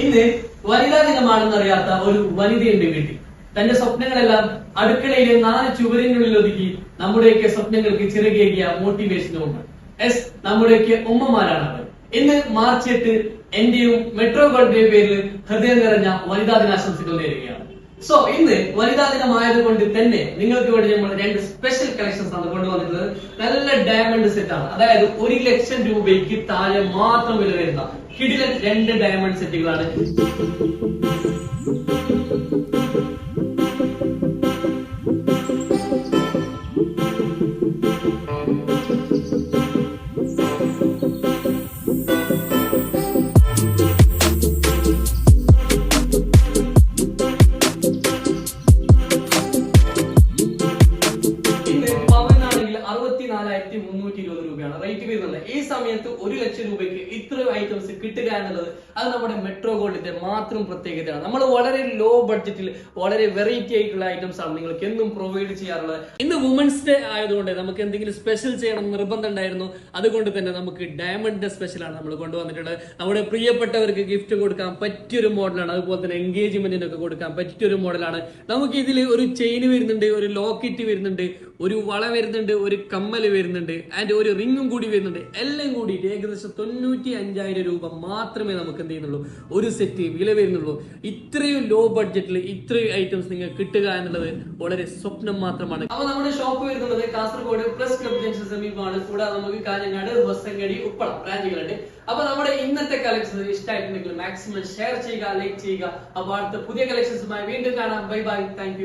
ഇന്ന് വനിതാ ദിനമാണെന്ന് അറിയാത്ത ഒരു വനിതയുണ്ട് വീട്ടിൽ. തന്റെ സ്വപ്നങ്ങളെല്ലാം അടുക്കളയിലെ നാല് ചുവരിനുള്ളിൽ ഒതുക്കി നമ്മുടെയൊക്കെ സ്വപ്നങ്ങൾക്ക് ചിറകേകിയ മോട്ടിവേഷനുമുണ്ട് എസ് നമ്മുടെയൊക്കെ ഉമ്മമാരാണ് അവർ. ഇന്ന് മാർച്ച് എട്ട് എന്റെയും മെട്രോ ഗോൾഡിന്റെയും പേരിൽ ഹൃദയം നിറഞ്ഞ വനിതാ ദിനാശംസകൾ നേരുകയാണ്. സോ ഇന്ന് വനിതാ ദിനമായതുകൊണ്ട് തന്നെ നിങ്ങൾക്ക് വേണ്ടി നമ്മൾ രണ്ട് സ്പെഷ്യൽ കളക്ഷൻസ് ആണ് കൊണ്ടുവന്നിട്ടുള്ളത്. നല്ല ഡയമണ്ട് സെറ്റ് ആണ്. അതായത് ഒരു ലക്ഷം രൂപയ്ക്ക് താഴെ മാത്രം വില വരുന്ന കിടിലൻ രണ്ട് ഡയമണ്ട് സെറ്റുകളാണ് രൂപയാണ് റേറ്റ് വരുന്നത് ഈ സമയത്ത് ഒരു ലക്ഷം രൂപയ്ക്ക് ഇത്രയും ഐറ്റംസ് കിട്ടുക എന്നുള്ളത് അത് നമ്മുടെ മെട്രോ ഗോൾഡിന്റെ മാത്രം പ്രത്യേകതയാണ്. നമ്മൾ വളരെ ലോ ബഡ്ജറ്റിൽ വളരെ വെറൈറ്റി ആയിട്ടുള്ള ഐറ്റംസ് ആണ് നിങ്ങൾക്ക് എന്നും പ്രൊവൈഡ് ചെയ്യാറുള്ളത്. ഇന്ന് വുമൻസ് ഡേ ആയതുകൊണ്ട് നമുക്ക് എന്തെങ്കിലും സ്പെഷ്യൽ ചെയ്യണം നിർബന്ധം ഉണ്ടായിരുന്നു. അതുകൊണ്ട് തന്നെ നമുക്ക് ഡയമണ്ടിന്റെ സ്പെഷ്യൽ ആണ് നമ്മൾ കൊണ്ടുവന്നിട്ടുള്ളത്. നമ്മുടെ പ്രിയപ്പെട്ടവർക്ക് ഗിഫ്റ്റ് കൊടുക്കാൻ പറ്റിയൊരു മോഡലാണ് അതുപോലെ തന്നെ എൻഗേജ്മെന്റിനൊക്കെ കൊടുക്കാൻ പറ്റിയൊരു മോഡലാണ് നമുക്ക് ഇതിൽ ഒരു ചെയിൻ വരുന്നുണ്ട് ഒരു ലോക്കറ്റ് വരുന്നുണ്ട് ഒരു വള വരുന്നുണ്ട് ഒരു കമ്മൽ വരുന്നുണ്ട് ആൻഡ് ഒരു റിങ്ങും കൂടി വരുന്നുണ്ട്. എല്ലാം കൂടി ഏകദേശം തൊണ്ണൂറ്റി അഞ്ചായിരം രൂപ മാത്രമേ നമുക്ക് എന്ത് ചെയ്യുന്നുള്ളൂ? ഒരു സെറ്റ് വില വരുന്നുള്ളൂ. ഇത്രയും ലോ ബഡ്ജറ്റിൽ ഇത്രയും ഐറ്റംസ് നിങ്ങൾക്ക് കിട്ടുക എന്നുള്ളത് വളരെ സ്വപ്നം മാത്രമാണ്. അപ്പൊ നമ്മുടെ ഷോപ്പ് വരുന്നത് കാസർഗോഡ് പ്ലസ് ക്ലബ് സമീപമാണ്. കൂടാതെ നമുക്ക് കാഞ്ഞങ്ങാട് ഹൊസങ്കടി ഉപ്പള ബ്രാഞ്ചുകളുണ്ട് അപ്പൊ നമ്മുടെ ഇന്നത്തെ കളക്ഷൻസ് ഇഷ്ടമായിട്ടുണ്ടെങ്കിൽ മാക്സിമം ഷെയർ ചെയ്യുക ലൈക്ക് ചെയ്യുക. അപ്പൊ അടുത്ത പുതിയ കളക്ഷൻസുമായി വീണ്ടും കാണാം. Bye bye thank